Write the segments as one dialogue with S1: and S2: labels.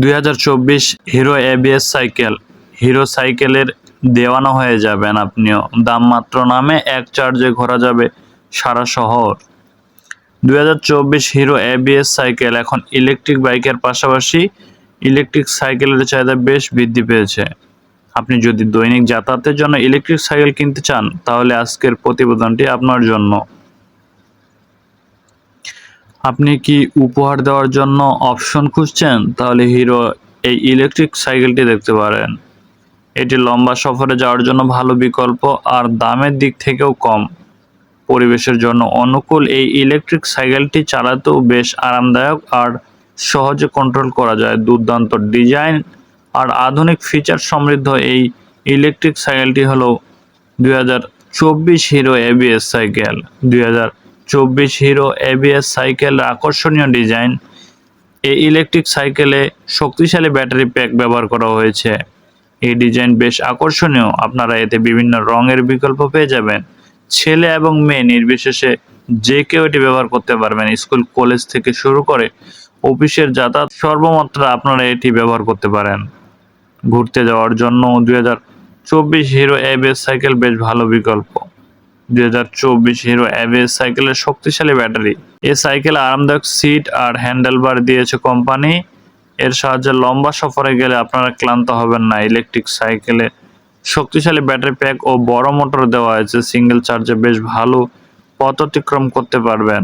S1: দুই হাজার চব্বিশ হিরো এবিএস সাইকেল। হিরো সাইকেলের দেওয়ানো হয়ে যাবেন আপনিও। দাম মাত্র নামে এক চার্জে ঘোরা যাবে সারা শহর। দুই হাজার চব্বিশ হিরো এবিএস সাইকেল এখন ইলেকট্রিক বাইকের পাশাপাশি ইলেকট্রিক সাইকেলের চাহিদা বেশ বৃদ্ধি পেয়েছে। আপনি যদি দৈনিক যাতায়াতের জন্য ইলেকট্রিক সাইকেল কিনতে চান, তাহলে আজকের প্রতিবেদনটি আপনার জন্য। আপনি কি উপহার দেওয়ার জন্য অপশন খুঁজছেন? তাহলে হিরো এই ইলেকট্রিক সাইকেলটি দেখতে পারেন। এটি লম্বা সফরে যাওয়ার জন্য ভালো বিকল্প আর দামের দিক থেকেও কম। পরিবেশের জন্য অনুকূল এই ইলেকট্রিক সাইকেলটি চালাতেও বেশ আরামদায়ক আর সহজে কন্ট্রোল করা যায়। দুর্দান্ত ডিজাইন আর আধুনিক ফিচার সমৃদ্ধ এই ইলেকট্রিক সাইকেলটি হলো দুই হাজার চব্বিশ হিরো এবিএস সাইকেল দুই হাজার চব্বিশ হিরো এবিএস সাইকেল আকর্ষণীয় ডিজাইন। এই ইলেকট্রিক সাইকেলে শক্তিশালী ব্যাটারি প্যাক ব্যবহার করা হয়েছে। এই ডিজাইন বেশ আকর্ষণীয়। আপনারা এতে বিভিন্ন রঙের বিকল্প পেয়ে যাবেন। ছেলে এবং মেয়ে নির্বিশেষে যে কেউ এটি ব্যবহার করতে পারবেন। স্কুল, কলেজ থেকে শুরু করে অফিসের যাতায়াত সর্বমাত্রা আপনারা এটি ব্যবহার করতে পারেন। ঘুরতে যাওয়ার জন্য দুই হাজার চব্বিশ হিরো এবিএস সাইকেল বেশ ভালো বিকল্প। দুই হাজার চব্বিশ হিরো এবিএস সাইকেলের শক্তিশালী ব্যাটারি। এই সাইকেলে আরামদায়ক সিট আর হ্যান্ডেলবার দিয়েছে কোম্পানি। এর সাহায্যে লম্বা সফরে গেলে আপনারা ক্লান্ত হবেন না। ইলেকট্রিক সাইকেলে শক্তিশালী ব্যাটারি প্যাক ও বড় মোটর দেওয়া হয়েছে। সিঙ্গেল চার্জে বেশ ভালো পথ অতিক্রম করতে পারবেন।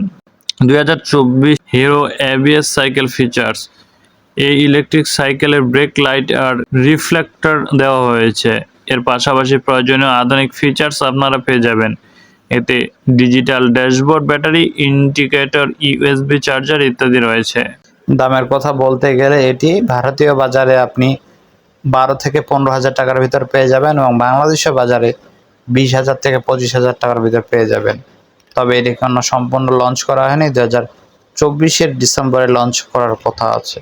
S1: দুই হাজার চব্বিশ হিরো এবিএস সাইকেল ফিচার্স। এই ইলেকট্রিক সাইকেলের ব্রেক লাইট আর রিফ্লেক্টর দেওয়া হয়েছে। এর পাশাপাশি প্রয়োজনীয় আধুনিক ফিচার্স আপনারা পেয়ে যাবেন। এতে digital dashboard, battery, indicator, USB charger ইত্যাদি রয়েছে।
S2: দামের কথা বলতে গেলে এটি ভারতীয় বাজারে আপনি বারো থেকে পনেরো হাজার টাকার ভিতর পেয়ে যাবেন এবং বাংলাদেশের বাজারে বিশ হাজার থেকে পঁচিশ হাজার টাকার ভিতর পেয়ে যাবেন। তবে এটি কোনো সম্পূর্ণ লঞ্চ করা হয়নি। দু হাজার চব্বিশের ডিসেম্বরে লঞ্চ করার কথা আছে।